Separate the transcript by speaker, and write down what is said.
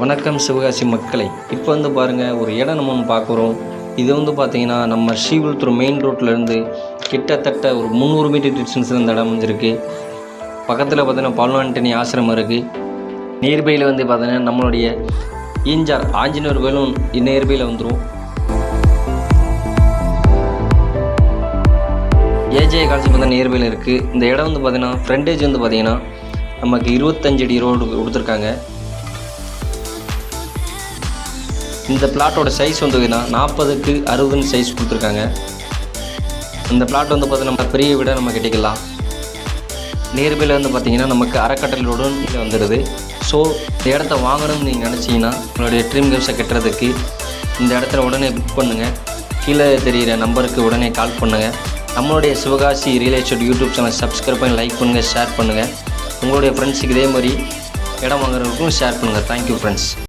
Speaker 1: வணக்கம் சிவகாசி மக்களை. இப்போ வந்து பாருங்கள் ஒரு இடம் நம்ம ஒன்று பார்க்குறோம் இது வந்து பார்த்தீங்கன்னா நம்ம ஸ்ரீவில்புத்தூர் மெயின் ரோட்லேருந்து கிட்டத்தட்ட ஒரு முந்நூறு மீட்டர் டிஸ்டன்ஸில் இந்த இடம் அமைஞ்சிருக்கு. பக்கத்தில் பார்த்தீங்கன்னா பல்வாண்டனி ஆசிரமம் இருக்குது நியர்பையில் வந்து பார்த்தீங்கன்னா நம்மளுடைய ஈஞ்சார் ஆஞ்சநேயர் கோயிலும் நியர்பையில் வந்துடும் ஏஜே காலேஜ் பார்த்தீங்கன்னா நியர்பையில் இருக்குது இந்த இடம் வந்து பார்த்தீங்கன்னா ஃப்ரண்டேஜ் வந்து பார்த்தீங்கன்னா நமக்கு இருபத்தஞ்சடி அடி ரோடு கொடுத்துருக்காங்க. இந்த பிளாட்டோட சைஸ் வந்து நாற்பதுக்கு அறுபதுன்னு சைஸ் கொடுத்துருக்காங்க. இந்த பிளாட் வந்து பார்த்தீங்கன்னா நம்ம பெரிய வீடாக நம்ம கட்டிக்கலாம். நியர்பையில் வந்து பார்த்தீங்கன்னா நமக்கு அறக்கட்டளை ரோடும் இங்கே வந்துடுது. ஸோ இந்த இடத்த வாங்கணும்னு நீங்கள் நினச்சிங்கன்னா உங்களுடைய ட்ரீம் கேம்ஸை கட்டுறதுக்கு இந்த இடத்துல உடனே புக் பண்ணுங்கள் கீழே தெரிகிற நம்பருக்கு உடனே கால் பண்ணுங்கள் நம்மளுடைய Sivakasi real estate YouTube channel subscribe பண்ணி லைக் பண்ணுங்கள் ஷேர் பண்ணுங்கள் உங்களுடைய ஃப்ரெண்ட்ஸுக்கு இதே மாதிரி இடம் வாங்குறதுக்கும் ஷேர் பண்ணுங்கள் தேங்க்யூ ஃப்ரெண்ட்ஸ்